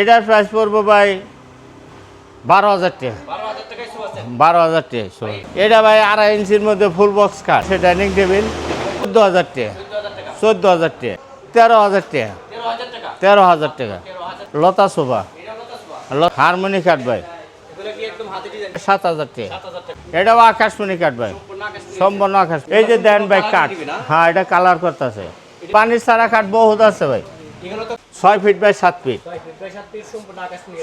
এটার প্রাইস পড়ব ভাই বারো হাজার টাকা। বারো হাজার টাকা। এটা ভাই আড়াই ইঞ্চির মধ্যে ফুল বক্স কাঠ সে ডাইনিং টেবিল চোদ্দ হাজার টাকা। চোদ্দ হাজার টাকা। তেরো হাজার টাকা। তেরো হাজার টাকা। লতা শোভা। হারমোনি কাঠ ভাই। সাত হাজার টাকা। এটাও আকাশমণি কাঠ ভাই। সম্পূর্ণ আকাশ। এই যে দেন ভাই কাঠ হ্যাঁ এটা কালার করতেছে। পানির সারা কাঠ বহুত আছে ভাই। ছয় ফিট বাই সাত ফিট ছয় ফিট বাই সাত ফিট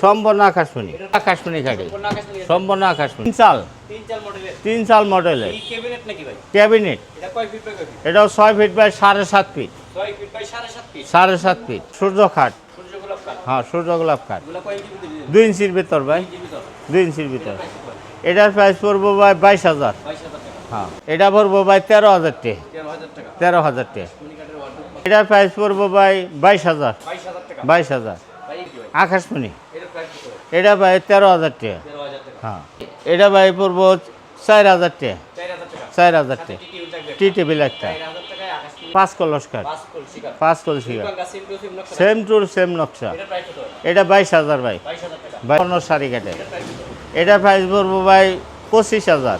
সম্পূর্ণ আকাশমণি। আকাশমণি। কাঠি সম্পূর্ণ আকাশমণি তিন চাল। তিন চাল মডেলের। এই ক্যাবিনেট নাকি ভাই? ক্যাবিনেট। এটা কয় ফিট বাই কয় ফিট এটাও ছয় ফিট বাই সাড়ে সাত ফিট ছয় ফিট বাই সাড়ে সাত ফিট সূর্য খাট। হ্যাঁ সূর্য গোলাপ খাট। এগুলো কয় ইঞ্চি ভিতরে দুই ইঞ্চির ভিতর ভাই। দুই ইঞ্চির ভিতর। এটার প্রাইস পড়ব ভাই বাইশ হাজার। হ্যাঁ এটা পড়ব ভাই তেরো হাজার টে তেরো হাজার টে এটার প্রাইস পড়ব ভাই বাইশ হাজার। বাইশ হাজার। টাকা আকাশমণি। এটা ভাই তেরো হাজার টাকা। হ্যাঁ। এটা ভাই পড়ব চার হাজার টে চার হাজার টাকা। টে টেবিল একটা। পাঁচ কলস কাঠ পাঁচ কলসি সিম টু সিম নকশা। এটা বাইশ হাজার ভাই। টাকা অন্য শাড়ি কাটে। এটার প্রাইস পড়ব ভাই পঁচিশ হাজার।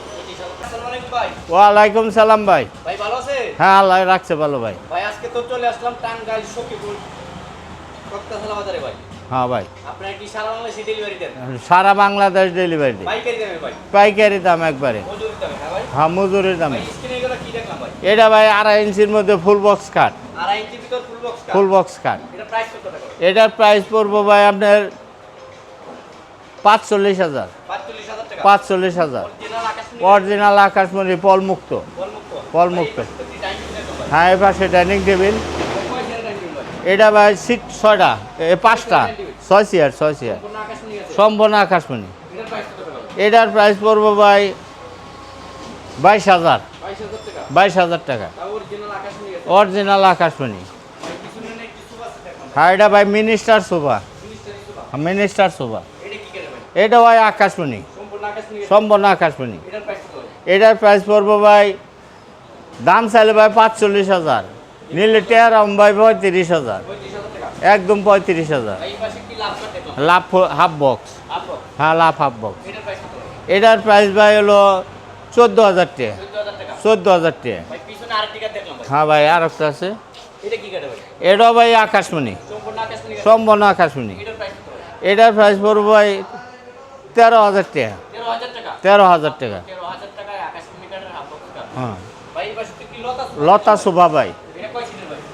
ওয়ালাইকুম সালাম ভাই। ভাই ভালো আছে হ্যাঁ আল্লাহ রাখছে ভালো ভাই। ভাই আজকে তো চলে আসলাম টাঙ্গাইল সখীপুর। ভাই হ্যাঁ ভাই। সারা বাংলাদেশে ডেলিভারি দিই। পাইকারি দাম একবারে। হ্যাঁ হ্যাঁ মজুরির দামে। এটা ভাই আড়াই ইঞ্চির মধ্যে ফুল বক্স কাঠ ফুল বক্স কাঠ এটার প্রাইস পড়ব ভাই আপনার পাঁচচল্লিশ হাজার। পাঁচচল্লিশ হাজার অরিজিনাল আকাশ অরিজিনাল আকাশমণি। পলমুক্ত। ভাই হ্যাঁ এ পাশে ডাইনিং টেবিল কয় চেয়ার ডাইনিং ভাই এটা ভাই সিট ছয়টা পাঁচটা। ছয় চেয়ার ছয় চেয়ার সম্পূর্ণ আকাশমণি। এটার প্রাইস পড়ব ভাই বাইশ হাজার। বাইশ হাজার টাকা। অরিজিনাল আকাশমণি। হ্যাঁ এটা ভাই মিনিস্টার না মিনিস্টার সোফা এটা ভাই আকাশমণি। সম্পূর্ণ আকাশমণি। এটার প্রাইস পড়ব ভাই, দাম চাইলে ভাই পাঁচচল্লিশ হাজার। নিলে টেয়ারাম ভাই পঁয়ত্রিশ হাজার। হাজার একদম পঁয়ত্রিশ হাজার। লাভ হাফ বক্স হ্যাঁ লাভ হাফ বক্স এটার প্রাইস ভাই হলো চোদ্দ হাজার টাকা? চোদ্দ হাজার টাকা হ্যাঁ ভাই আর একটা আছে এটাও ভাই আকাশমণি। সম্পূর্ণ আকাশমণি এটার প্রাইস পড়ব ভাই তেরো হাজার টাকা? তেরো হাজার টাকা। হ্যাঁ। লতা শোভা ভাই।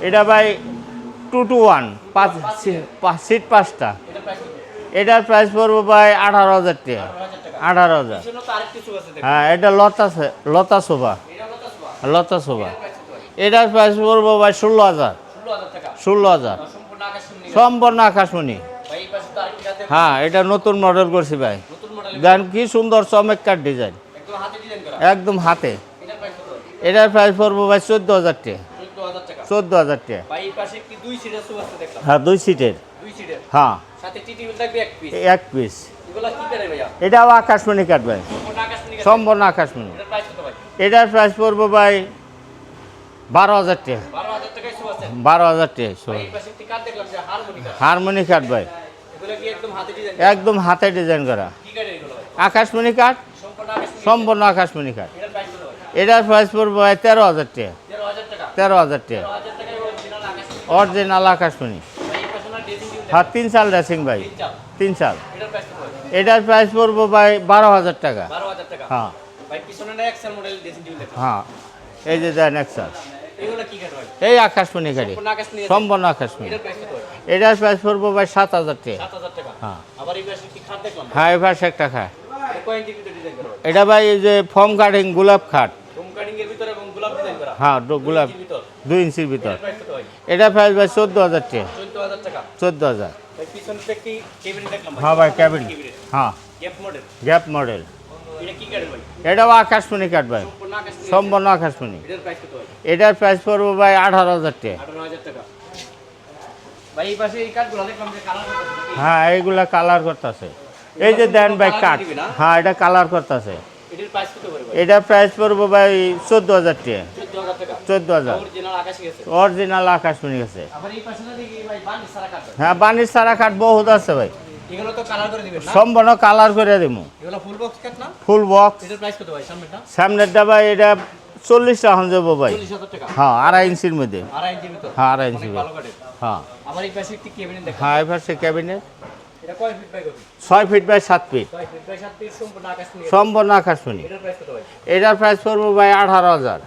এটা ভাই টু টু ওয়ান পাঁচ সিট পাঁচটা। এটার প্রাইস পড়ব ভাই আঠারো হাজার টাকা। আঠারো হাজার হ্যাঁ এটা লতা লতা শোভা। লতা শোভা। এটার প্রাইস পড়ব ভাই ষোলো হাজার। ষোলো হাজার টাকা। সম্পূর্ণ আকাশমণি হ্যাঁ এটা নতুন মডেল করছি ভাই। নতুন মডেল দেন কি সুন্দর চমৎকার ডিজাইন একদম হাতে ডিজাইন করা। একদম হাতে। এটার প্রাইস কত ভাই? এটার প্রাইস পড়ব ভাই চোদ্দ হাজার টাকা। চোদ্দ হাজার টাকা। হ্যাঁ দুই সিটের হ্যাঁ। এক পিস এটাও আকাশমণি কাঠ ভাই সম্পূর্ণ আকাশমণি। এটার প্রাইস পড়ব ভাই বারো হাজার টাকা। বারো হাজার টাকা হারমোনি কাঠ ভাই একদম হাতে ডিজাইন করা? আকাশমণি কাঠ সম্পূর্ণ আকাশমণি কাঠ এটার প্রাইস পড়ব ভাই তেরো হাজার টাকা। তেরো হাজার টাকা। অরিজিনাল আকাশমণি হ্যাঁ তিন সাল ড্রেসিং ভাই। তিন সাল। এটার প্রাইস পড়ব ভাই বারো হাজার টাকা। হ্যাঁ। হ্যাঁ। এই যে দেন এক সাল। এই আকাশমণি গাড়ি। সম্পূর্ণ আকাশমণি এটার প্রাইস পড়ব ভাই সাত হাজার টাকা। হ্যাঁ। হ্যাঁ এবার এক টাকা এটা কয় ইঞ্চি ভিতরে ডিজাইন করা ভাই এটা ভাই এই যে ফর্ম কাটিং গোলাপ খাট হোম কাটিং এর ভিতরে এবং গোলাপ ডিজাইন করা হ্যাঁ গোলাপ দুই ইঞ্চির ভিতর। এটা প্রাইস ভাই চোদ্দ হাজার টাকা। চোদ্দ হাজার। হ্যাঁ ভাই ক্যাবিন হ্যাঁ। গ্যাপ মডেল এটাও আকাশমণি কাঠ ভাই। সম্পূর্ণ আকাশমণি এটার প্রাইস পড়ব ভাই আঠারো হাজার টাকা। হ্যাঁ এইগুলা কালার করতেছে। এই যে দেন ভাই কাঠ হ্যাঁ এটা কালার করতেছে। এটার প্রাইস পড়ব ভাই চোদ্দ হাজার টাকা। চোদ্দ হাজার অরিজিনাল আকাশমণি গেছে। হ্যাঁ বানির সারা কাঠ বহুত আছে ভাই। এগুলো কালার করে সম্পূর্ণ কালার করে দেবো। ফুল বক্স সামনেরটা? ভাই এটা চল্লিশ টাকা যাব ভাই। হ্যাঁ আড়াই ইঞ্চির মধ্যে। আড়াই ইঞ্চি হ্যাঁ আড়াই ইঞ্চি অনেক হ্যাঁ। আবার এই পাশে হ্যাঁ ক্যাবিনেট ছয় ফিট বাই সাত ফিট সম্পূর্ণ আকাশমণি এটার প্রাইস কত এটার প্রাইস পড়ব ভাই আঠারো হাজার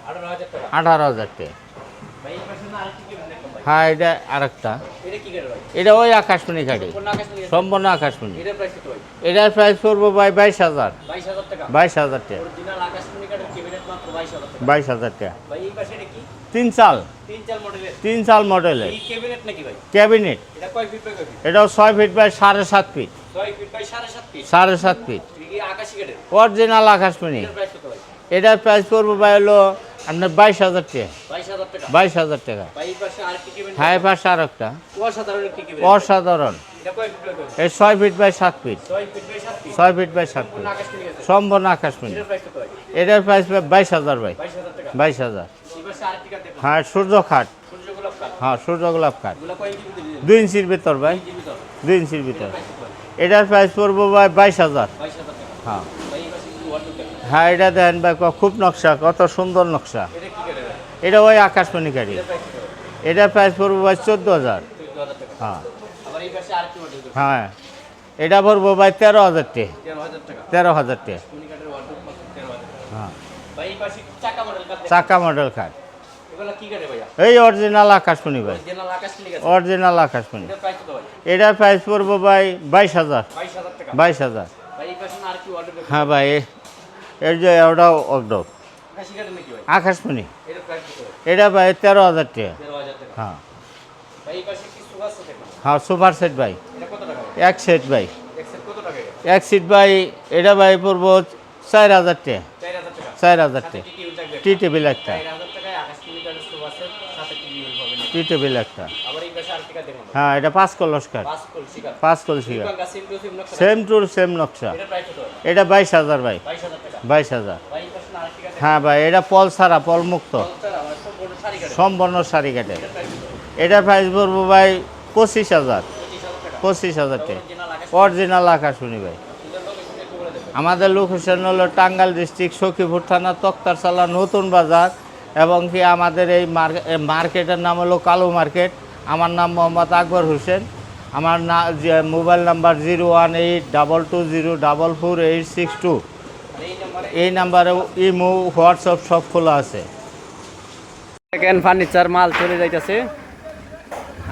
আঠারো হাজার টাকা। হ্যাঁ এটা আরেকটা। এটা কি কাটে ভাই? এটা ওই আকাশমণি কাঠি সম্পূর্ণ আকাশমণি। এটার প্রাইস পড়ব ভাই বাইশ হাজার। বাইশ হাজার টাকা? বাইশ হাজার টাকা। তিন চাল তিন চার মডেলের ক্যাবিনেট এটাও ছয় ফিট বাই সাড়ে সাত ফিট সাড়ে সাত ফিট অরিজিনাল আকাশমণি। এটার প্রাইস পড়ব ভাই হলো আপনার বাইশ হাজার টাকা। বাইশ হাজার টাকা? হাই পাশে আর একটা। অসাধারণ একটি অসাধারণ। এই ছয় ফিট বাই সাত ফিট ছয় ফিট বাই সাত ফিট সম্পূর্ণ আকাশমণি এটার প্রাইস বাইশ হাজার ভাই। বাইশ হাজার হ্যাঁ সূর্য খাট হ্যাঁ সূর্য গোলাপ খাট দুই ইঞ্চির ভিতর ভাই। দুই ইঞ্চির ভিতর। এটার প্রাইস পড়ব ভাই বাইশ হাজার। হ্যাঁ। হ্যাঁ এটা দেন ভাই খুব নকশা কত সুন্দর নকশা। এটা ওই আকাশমণি গাড়ি। এটা প্রাইস পড়ব ভাই চোদ্দ হাজার। হ্যাঁ। হ্যাঁ। এটা পড়ব ভাই তেরো হাজার টে। তেরো হাজার টে। হ্যাঁ। চাকা মডেল কাঠ দেখেন। চাকা মডেল খাট এগুলো কি কাটে ভাইয়া? এই অরিজিনাল আকাশমণি ভাই। অরিজিনাল আকাশমণি এটার প্রাইস কত এটার প্রাইস পড়ব ভাই বাইশ হাজার। বাইশ হাজার। হ্যাঁ ভাই এ- এর যে ওটাও নাকি ভাই? আকাশমণি এটা ভাই তেরো হাজার টাকা। হ্যাঁ। হ্যাঁ সুপার সেট ভাই। এক সেট ভাই। এক সিট ভাই এটা ভাই পড়ব চার হাজার টাকা। চার হাজার টাকা? টি টেবিল একটা। টি টেবিল একটা। হ্যাঁ এটা পাঁচ কলস কাঠ পাঁচ কল শিকার। সিম টু সিম নকশা। এটা বাইশ হাজার ভাই। বাইশ হাজার হ্যাঁ ভাই এটা পল ছাড়া পল মুক্ত। পঞ্চাশ সম্পূর্ণ শাড়ি কাটে। এটার প্রাইস পড়ব ভাই পঁচিশ হাজার। পঁচিশ হাজার টাকা। অরিজিনাল অরিজিনাল আকাশমণি ভাই। আমাদের লোকেশন হলো টাঙ্গাল ডিস্ট্রিক্ট সখীপুর থানা তক্তারসালা নতুন বাজার এবং কি আমাদের এই মার্কে- মার্কেটের নাম হলো কালো মার্কেট আমার নাম মোহাম্মদ আকবর হোসেন। আমার না mobile number zero one eight double two zero double four eight six two. এই নম্বরে ইমো, হোয়াটসঅ্যাপ সব খোলা আছে। সেকেন্ড ফার্নিচার, মাল চলে যাইতেছে।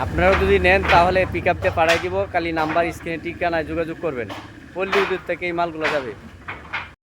আপনারাও যদি নেন, তাহলে পিক আপতে পাঠাই দিব। খালি নাম্বার, স্ক্রিনে ঠিকানায় যোগাযোগ করবেন। পল্লী বিদ্যুৎ থেকে এই মালগুলো যাবে।